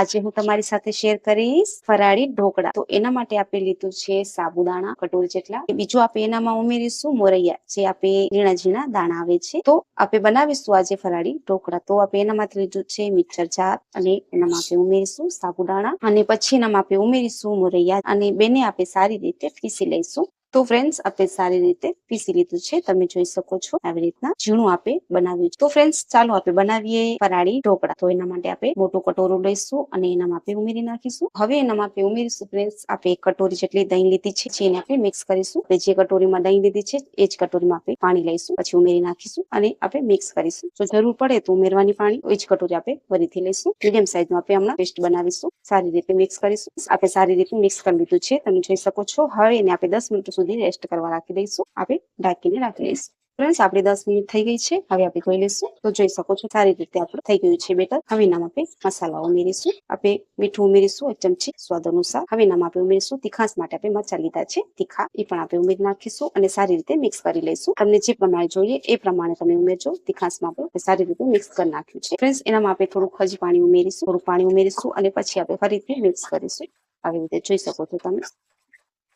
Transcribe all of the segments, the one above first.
આજે હું તમારી સાથે શેર કરીશ ફરાળી ઢોકળા. તો એના માટે આપણે લીધું છે સાબુદાણા, કટોરી જેટલા. બીજું આપણે એનામાં ઉમેરીશું મોરૈયા, જે આપણે ઝીણા ઝીણા દાણા આવે છે. તો આપણે બનાવીશું આજે ફરાળી ઢોકળા. તો આપણે માટે લીધું છે મિક્સર જાર અને એનામાં આપણે ઉમેરીશું સાબુદાણા. અને પછી એનામાં આપણે ઉમેરીશું મોરૈયા. અને બેને આપણે સારી રીતે પીસી લઈશું. તો ફ્રેન્ડ્સ આપણે સારી રીતે પીસી લીધું છે. તમે જોઈ શકો છો આવી રીતના ઝીણું આપણે બનાવ્યું છે. તો ફ્રેન્ડ્સ ચાલો આપણે બનાવીએ ફરાળી ઢોકળા. તો એના માટે આપણે મોટું કટોરું લઈશું અને એનામાં આપણે ઉમેરી નાખીશું. હવે એનામાં આપણે ઉમેરીશું ફ્રેન્ડ્સ આપણે એક કટોરી જેટલી દહીં લીધી છે, જેને આપણે મિક્સ કરીશું. આપણે જે કટોરીમાં દહીં લીધી છે, એ જ કટોરીમાં આપણે પાણી લઈશું. પછી ઉમેરી નાખીશું અને આપણે મિક્સ કરીશું. જો જરૂર પડે તો ઉમેરવાની પાણી એ જ કટોરી આપણે ફરીથી લઈશું. મીડિયમ સાઈઝનું આપણે હમણાં પેસ્ટ બનાવીશું. સારી રીતે મિક્સ કરીશું. આપણે સારી રીતે મિક્સ કરી લીધું છે. તમે જોઈ શકો છો. હવે એને આપણે દસ મિનિટ સુધી રેસ્ટ કરવા રાખી દઈશું. આપણે ઢાંકીને રાખી દઈશું ફ્રેન્ડ્સ દસ મિનિટ થઈ ગઈ છે. હવે આપણે જોઈ લઈશું. તો જોઈ શકો છો, સારી રીતે આપણું થઈ ગયું છે બેટર. હવે નામ આપણે મસાલા ઉમેરીશું. આપણે મીઠું ઉમેરીશું, એક ચમચી સ્વાદ અનુસાર. હવે નામ આપણે ઉમેરીશું તીખાશ માટે આપણે મરચા લીધા છે. તીખા. એ પણ આપણે ઉમેરી નાખીશું અને સારી રીતે મિક્સ કરી લઈશું. તમને જે પ્રમાણે જોઈએ એ પ્રમાણે તમે ઉમેરજો. તીખાશમાં આપણે સારી રીતે મિક્સ કરી નાખ્યું છે. ફ્રેન્ડ્સ એનામાં આપણે થોડુંક હજી પાણી ઉમેરીશું. થોડું પાણી ઉમેરીશું અને પછી આપણે ફરીથી મિક્સ કરીશું. આવી રીતે જોઈ શકો છો તમે.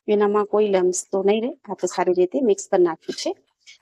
એનામાં કોઈ લમ્સ તો નહીં રહે. આપણે સારી રીતે મિક્સ કરી નાખ્યું છે.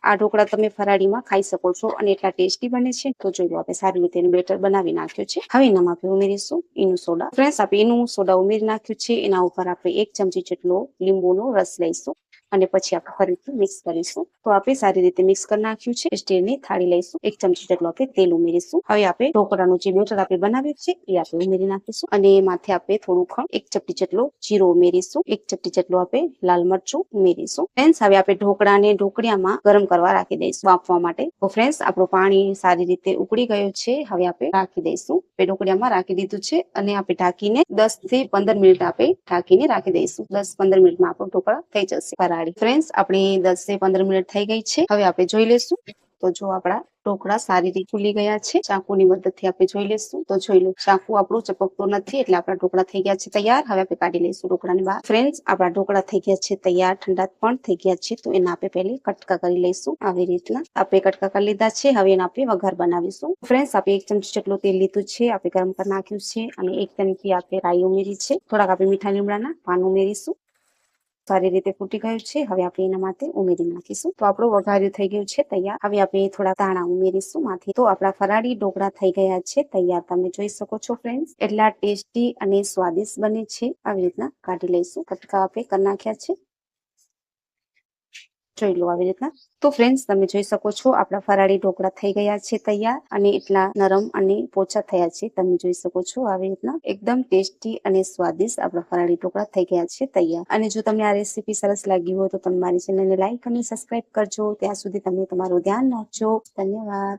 આ ઢોકળા તમે ફરાળીમાં ખાઈ શકો છો અને એટલા ટેસ્ટી બને છે. તો જોઈ લો, આપણે સારી રીતે એનું બેટર બનાવી નાખ્યું છે. હવે એનામાં આપણે ઉમેરીશું એનું સોડા. ફ્રેન્ડ્સ, આપણે એનું સોડા ઉમેરી નાખ્યું છે. એના ઉપર આપણે એક ચમચી જેટલો લીંબુનો રસ લઈશું. અને પછી આપણે ફરીથી મિક્સ કરીશું. તો આપણે સારી રીતે મિક્સ કરી નાખ્યું છે. સ્ટીલની થાળી લઈશું. એક ચમચી જેટલું આપણે તેલ ઉમેરીશું. હવે આપણે ઢોકળાનું જે બેટર આપણે બનાવ્યું છે, એ આપણે ઉમેરી નાખીશું. અને માથે આપણે થોડું ખણ એક ચપટી જેટલો જીરો ઉમેરીશું. એક ચપટી જેટલું આપણે લાલ મરચું ઉમેરીશું. ફ્રેન્ડ્સ હવે આપણે ઢોકળાને ઢોકળિયામાં ગરમ કરવા રાખી દઈશું બાફવા માટે. તો ફ્રેન્ડ્સ આપણું પાણી સારી રીતે ઉકળી ગયું છે. હવે આપણે રાખી દઈશું. આપણે ઢોકળિયામાં રાખી દીધું છે અને આપણે ઢાંકીને દસથી પંદર મિનિટ આપણે ઢાંકીને રાખી દઈશું. દસ પંદર મિનિટમાં આપણું ઢોકળા થઈ જશે. ફરાળી ફ્રેન્ડ્સ આપણી દસથી પંદર મિનિટ થઈ ગઈ છે. હવે આપણે જોઈ લઈશું તો જો આપણા ઢોકળા સારી રીતે ફૂલી ગયા છે, ચાકુની મદદથી આપણે જોઈ લઈશું તો જોઈ લો, ચાકુ આપણું ચપકતું નથી એટલે આપણા ઢોકળા થઈ ગયા છે તૈયાર. હવે આપણે કાઢી લઈશું ઢોકળાની બહાર. ફ્રેન્ડ્સ આપણા ઢોકળા થઈ ગયા છે તૈયાર. ઠંડા પણ થઈ ગયા છે. તો એના આપણે પહેલી કટકા કરી લઈશું. આવી રીતના આપણે કટકા કરી લીધા છે. હવે એના આપણે વઘાર બનાવીશું. ફ્રેન્ડ્સ આપણે એક ચમચી જેટલું તેલ લીધું છે. આપણે ગરમ કરી નાખ્યું છે અને એક ચમચી આપણે રાઈ ઉમેરી છે. થોડાક આપણે મીઠા લીમડાના પાન ઉમેરીશું. સારી રીતે ફૂટી ગયું છે. હવે આપણે એના માટે ઉમેરી નાખીશું. તો આપણું વઘાર્યું થઈ ગયું છે, તૈયાર. હવે આપણે થોડા દાણા ઉમેરીશું માંથી. તો આપણા ફરાળી ઢોકળા થઈ ગયા છે, તૈયાર. તમે જોઈ શકો છો ફ્રેન્ડ્સ એટલા ટેસ્ટી અને સ્વાદિષ્ટ બને છે. આવી રીતના કાઢી લઈશું. કટકા આપણે કરી નાખ્યા છે. જોઈ લો આવી રીતના. તો ફ્રેન્ડ્સ તમે જોઈ શકો છો, આપણા ફરાળી ઢોકળા થઈ ગયા છે તૈયાર અને એટલા નરમ અને પોચા થયા છે. તમે જોઈ શકો છો આવી રીતના એકદમ ટેસ્ટી અને સ્વાદિષ્ટ આપણા ફરાળી ઢોકળા થઈ ગયા છે તૈયાર. અને જો તમને આ રેસીપી સરસ લાગી હોય તો તમે મારી ચેનલને લાઈક અને સબસ્ક્રાઈબ કરજો. ત્યાં સુધી તમે તમારું ધ્યાન રાખજો. ધન્યવાદ.